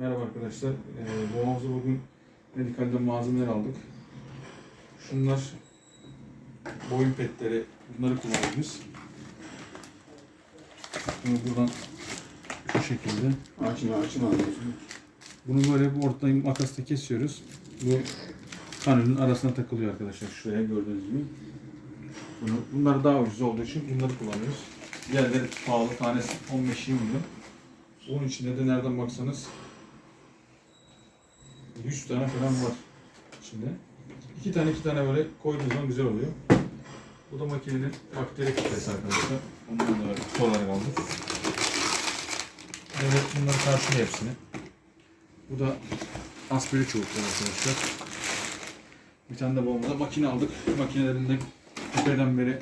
Merhaba arkadaşlar. Ee, Boğaz'da bugün medikalden malzemeler aldık. Şunlar boyun petleri. Bunları kullanıyoruz. Bunu buradan şu şekilde. Açma açma alıyorsun. Bunu böyle bir ortadan makasla kesiyoruz. Bu kanülün arasına takılıyor arkadaşlar. Şuraya gördüğünüz gibi. Bunu, bunlar daha ucuz olduğu için bunları kullanıyoruz. Diğerleri pahalı. Tanesi 15-20 milyon. Onun içinde de nereden baksanız 100 tane falan var içinde. İki tane iki tane böyle koyduğunuz zaman güzel oluyor. Bu da makinenin bakteri filtresi arkadaşlar. Ondan da olarak aldık. Evet bunları karşılıyor hepsini. Bu da aspiri çubuklar arkadaşlar. Bir tane de babamıza makine aldık. Makinelerinde tepeden beri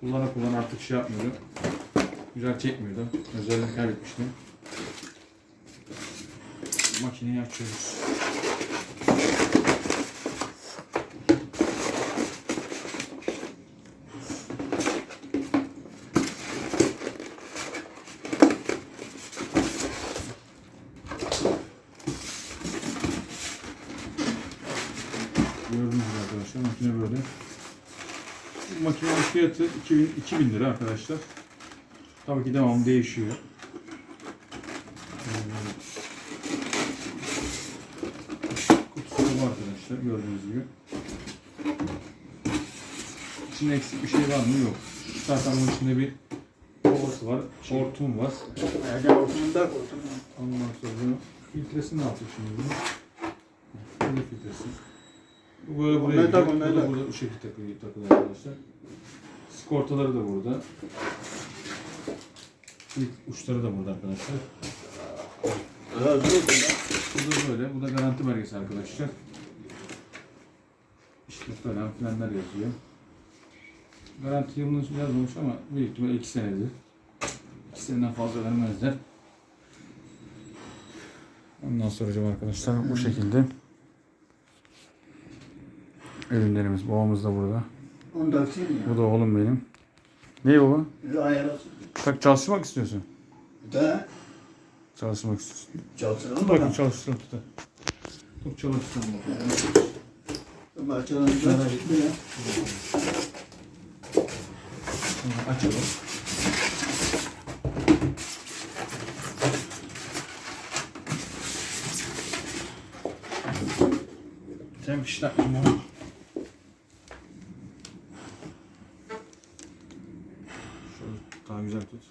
kullana kullana artık şey yapmıyordu. Güzel çekmiyordu. Özelliğini kaybetmişti. Makineyi açıyoruz. Gördüğünüz arkadaşlar makine böyle. Bu makinenin fiyatı 2000, 2000 lira arkadaşlar. Tabii ki devamlı değişiyor. Ee, Kutusu arkadaşlar gördüğünüz gibi. İçinde eksik bir şey var mı? Yok. Zaten bunun içinde bir kovası var, hortum var. Koydum. Ondan sonra filtresi ne yapıyor şimdi bunu? Filtresi. Böyle buraya gidiyor. Bu da burada bu şekilde takılıyor, takılıyor arkadaşlar. Skortaları da burada. İlk uçları da burada arkadaşlar. Bu da böyle. Bu da garanti belgesi arkadaşlar. İşte falan filanlar yazıyor. Garanti yılını yazmamış ama büyük ihtimalle 2 senedir. 2 seneden fazla vermezler. Ondan sonra arkadaşlar bu şekilda. Ürünlerimiz. Babamız da burada. da. Onu da ya. Bu da oğlum benim. Ne baba? Bir ayarlasın. Tak çalışmak istiyorsun. De Çalışmak istiyorsun. çalıştıralım Bakın çalıştırın tutar. Çok çalıştırın bakalım. Ama açalım da. Açalım. Sen bir şey yapma. Şöyle daha güzel tut.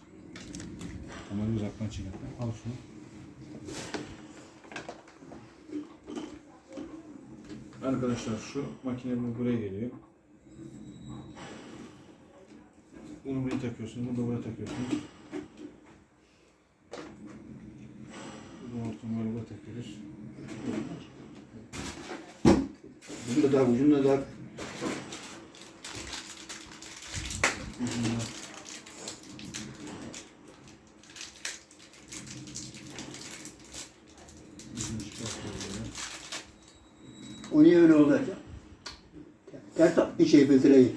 Kamerayı uzaktan çek. Al şunu. Arkadaşlar şu makine bu buraya geliyor. Bunu buraya takıyorsunuz, bunu da buraya takıyorsunuz. Bu hortumu böyle buraya takıyoruz. Bunda da ucunda da. Ucunda ucunu çıkartıyoruz böyle. O niye öyle oldu Ercan? Gel tak bir şey filtreyi.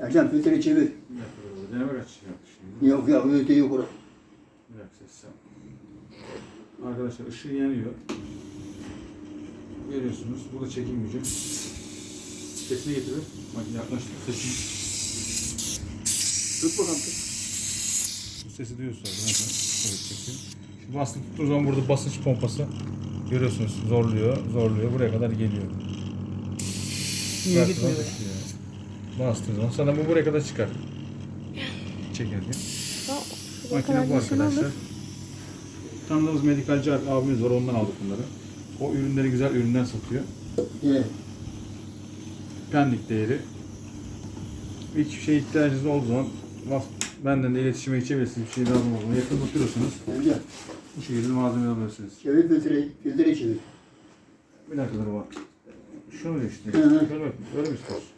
Ercan filtreyi çevir. Dakika böyle yaptı şimdi. Yok ya öyle yok orası. Bir dakika ses yap. Arkadaşlar ışığı yanıyor. Görüyorsunuz. Burada çekim gücü. Sesini getirir. Makine yaklaştı. Sesini. Tut bakalım tut. Bu sesi duyuyorsunuz zaten. Evet çekiyor. Şimdi bastı tuttuğu zaman burada basınç pompası görüyorsunuz zorluyor, zorluyor. Buraya kadar geliyor. Niye Bıraktığı gitmiyor? zaman düşüyor. Bastığı zaman sana bu buraya kadar çıkar. Çekerken. Makine bu arkadaşlar. Tanıdığımız medikalci abimiz var ondan aldık bunları. O ürünleri güzel üründen satıyor. Ye. Pendik değeri. Hiçbir şey ihtiyacınız olduğu zaman benden de iletişime geçebilirsiniz. Bir şey lazım olduğunda yakın bakıyorsunuz. Ercan Bu şekilde malzeme alabilirsiniz. çevir filtreyi. Filtreyi çevir. Bir dakika dur bak. Şöyle işte. Hı hı. Şöyle, böyle mi istiyorsun?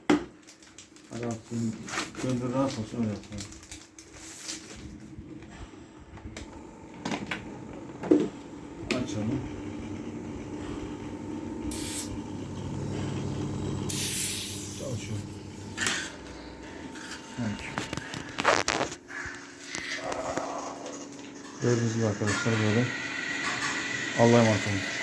Hadi atsın. Gönder rahat olsun öyle yapalım. Açalım. Çalışıyor. Evet. Gördüğünüz gibi arkadaşlar böyle Allah'a emanet olun.